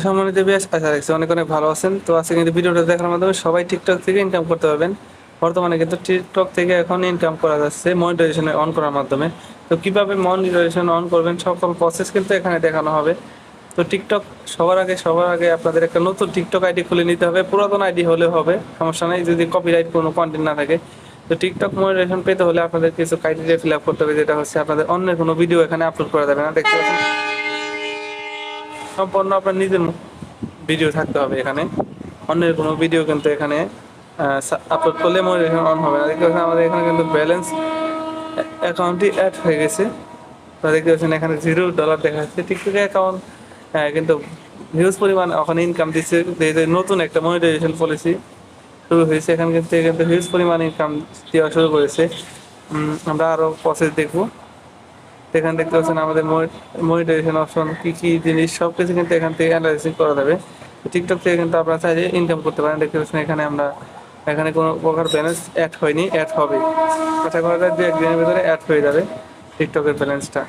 সম্মানিত বিয়াস আশা রাখছি অনেক অনেক ভালো আছেন। তো আজকে কিন্তু ভিডিওটা দেখার মাধ্যমে সবাই টিকটক থেকে ইনকাম করতে পারবেন। বর্তমানে কিন্তু টিকটক থেকে এখন ইনকাম করা যাচ্ছে মনিটাইজেশন অন করার মাধ্যমে। তো কীভাবে মনিটাইজেশন অন করবেন, সকল প্রসেস কিন্তু এখানে দেখানো হবে। তো টিকটক সবার আগে সবার আগে আপনাদের একটা নতুন টিকটক আইডি খুলে নিতে হবে। পুরাতন আইডি হলে হবে, সমস্যা নেই। যদি কপিরাইট কোনো কন্টেন্ট না থাকে, তো টিকটক মনিটাইজেশন পেতে হলে আপনাদের কিছু ক্রাইটেরিয়া ফিল আপ করতে হবে, যেটা হচ্ছে আপনাদের অন্যের কোনো ভিডিও এখানে আপলোড করা যাবে না। দেখতে পাচ্ছেন? সম্পূর্ণ আপনার নিজের ভিডিও থাকতে হবে এখানে। অন্যের কোনো ভিডিও কিন্তু এখানে আপলোড করলে মনিটাইজেশন অন হবে না। দেখতে আমাদের এখানে কিন্তু ব্যালেন্স অ্যাকাউন্টটি অ্যাড হয়ে গেছে। তো দেখতে পাচ্ছেন এখানে জিরো ডলার দেখা যাচ্ছে টিকটক অ্যাকাউন্ট কিন্তু হিউজ পরিমাণ ওখানে ইনকাম দিচ্ছে। নতুন একটা মনিটাইজেশন পলিসি শুরু হয়েছে। এখানে কিন্তু হিউজ পরিমাণ ইনকাম দেওয়া শুরু করেছে। আমরা আরও প্রসেস দেখব। এখানে দেখতে পাচ্ছেন আমাদের মনিটাইজেশন অপশন কি কি জিনিস সব কিছু কিন্তু এখান থেকে অ্যানালাইসিস করা যাবে। টিকটক থেকে কিন্তু আপনারা চাইলে ইনকাম করতে পারেন। দেখতে পাচ্ছেন এখানে আমরা, এখানে কোনো প্রকার ব্যালেন্স অ্যাড হয়নি অ্যাড হবে। আশা করা যায় দু একদিনের ভিতরে অ্যাড হয়ে যাবে টিকটকের ব্যালেন্সটা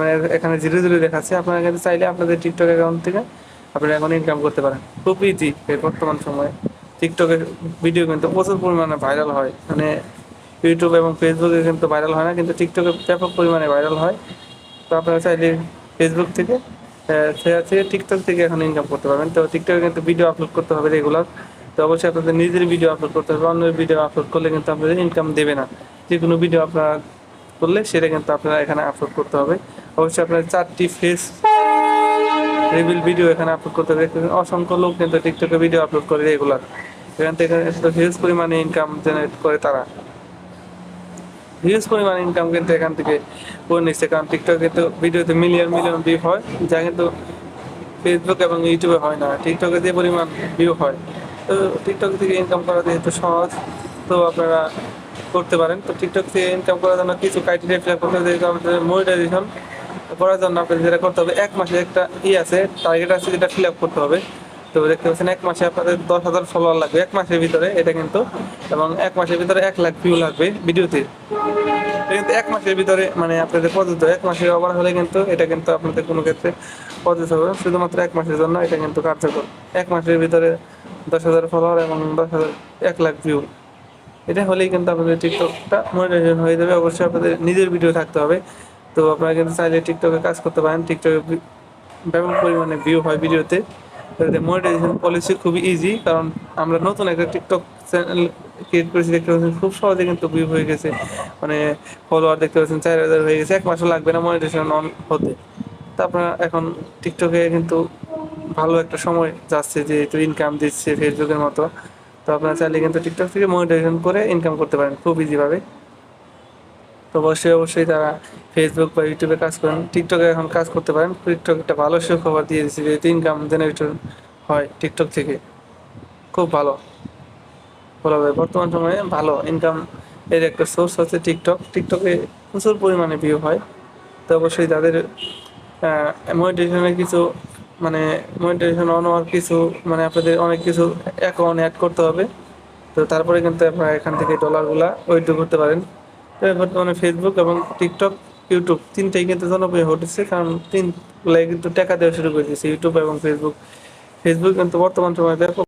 মানে এখানে জিরো জিরো দেখাচ্ছে। আপনারা কিন্তু চাইলে আপনাদের টিকটক অ্যাকাউন্ট থেকে আপনারা এখন ইনকাম করতে পারেন। খুব ইজি বর্তমান সময়ে। টিকটকের ভিডিও কিন্তু প্রচুর পরিমাণে ভাইরাল হয়। মানে ইউটিউব এবং ফেসবুকে কিন্তু ভাইরাল হয় না, কিন্তু টিকটকে ব্যাপক পরিমাণে ভাইরাল হয়। তো আপনারা চাইলে ফেসবুক থেকে থেকে টিকটক থেকে এখন ইনকাম করতে পারবেন। তো টিকটকে কিন্তু ভিডিও আপলোড করতে হবে রেগুলার তো অবশ্যই আপনাদের নিজের ভিডিও আপলোড করতে হবে। অন্যের ভিডিও আপলোড করলে কিন্তু আপনাদের ইনকাম দেবে না। যে কোনো ভিডিও আপনারা করলে সেটা কিন্তু আপনারা এখানে আপলোড করতে হবে। অবশ্যই আপনার চারটি ফেস রিভিল ভিডিও এখানে আপলোড করতে হবে। অসংখ্য লোক কিন্তু টিকটকে ভিডিও আপলোড করে রেগুলার এখান থেকে হিউজ পরিমাণে ইনকাম জেনারেট করে তারা। হিউজ পরিমাণ ইনকাম কিন্তু এখান থেকে করে নিচ্ছে। কারণ টিকটক কিন্তু ভিডিওতে মিলিয়ন মিলিয়ন ভিউ হয়, যা কিন্তু ফেসবুক এবং ইউটিউবে হয় না। টিকটকে যে পরিমাণ ভিউ হয়। তো টিকটক থেকে ইনকাম করা যেহেতু সহজ, তো আপনারা করতে পারেন। তো টিকটক থেকে ইনকাম করার জন্য কিছু ক্রাইটেরিয়া ফিল আপ করতে হবে আমাদের মনিটাইজেশন করার জন্য আপনাদের যেটা করতে হবে, এক মাসে একটা ই আছে টার্গেট আছে যেটা ফিল আপ করতে হবে। তো দেখতে পাচ্ছেন এক মাসে আপনাদের দশ হাজার ফলোয়ার লাগবে, এক মাসের ভিতরে এটা কিন্তু, এবং এক মাসের ভিতরে এক লাখ ভিউ লাগবে ভিডিওতে। কিন্তু এক মাসের ভিতরে মানে আপনাদের প্রযোজ্য। এক মাসের ওভার হলে কিন্তু এটা কিন্তু আপনাদের কোনো ক্ষেত্রে প্রযোজ্য হবে। শুধুমাত্র এক মাসের জন্য এটা কিন্তু কার্যকর। এক মাসের ভিতরে দশ হাজার ফলোয়ার এবং দশ হাজার এক লাখ ভিউ এটা হলেই কিন্তু আপনাদের টিকটকটা মনিটাইজেশন হয়ে যাবে। অবশ্যই আপনাদের নিজের ভিডিও থাকতে হবে। তো আপনারা কিন্তু চাইলে টিকটকে কাজ করতে পারেন। টিকটকে ব্যাপক পরিমাণে ভিউ হয় ভিডিওতে। মনিটাইজেশন পলিসি খুবই ইজি কারণ আমরা নতুন একটা টিকটক চ্যানেল ক্রিয়েট করেছি, দেখতে পাচ্ছেন খুব সহজে কিন্তু ভিউ হয়ে গেছে। মানে ফলোয়ার দেখতে পাচ্ছেন, চার হাজার হয়ে গেছে, এক মাসও লাগবে না মনিটাইজেশন অন হতে। তো আপনারা এখন টিকটকে কিন্তু ভালো একটা সময় যাচ্ছে যে একটু ইনকাম দিচ্ছে ফেসবুকের মতো। তো আপনারা চাইলে কিন্তু টিকটক থেকে মনিটাইজেশন করে ইনকাম করতে পারেন, খুব ইজিভাবে অবশ্যই অবশ্যই তারা ফেসবুক বা ইউটিউবে কাজ করেন। টিকটকে এখন কাজ করতে পারেন। টিকটক একটা ভালো সুখবর দিয়ে দিচ্ছে যেহেতু ইনকাম জেনারেটর হয় টিকটক থেকে। খুব ভালো। বলা যায় বর্তমান সময়ে ভালো। ইনকাম এর একটা সোর্স হচ্ছে টিকটক টিকটকে প্রচুর পরিমাণে ভিউ হয়। তো অবশ্যই তাদের মনিটাইজেশনের কিছু মানে মনিটাইজেশন অন হওয়ার কিছু মানে আপনাদের অনেক কিছু অ্যাকাউন্ট অ্যাড করতে হবে। তো তারপরে কিন্তু আপনারা এখান থেকে ডলারগুলা উইথড্র করতে পারেন। বর্তমানে ফেসবুক এবং টিকটক ইউটিউব তিনটাই কিন্তু জনপ্রিয় হঠেছে কারণ তিনগুলাই কিন্তু টাকা দেওয়া শুরু করে দিয়েছে ইউটিউব এবং ফেসবুক ফেসবুক কিন্তু বর্তমান সময়ে ব্যাপক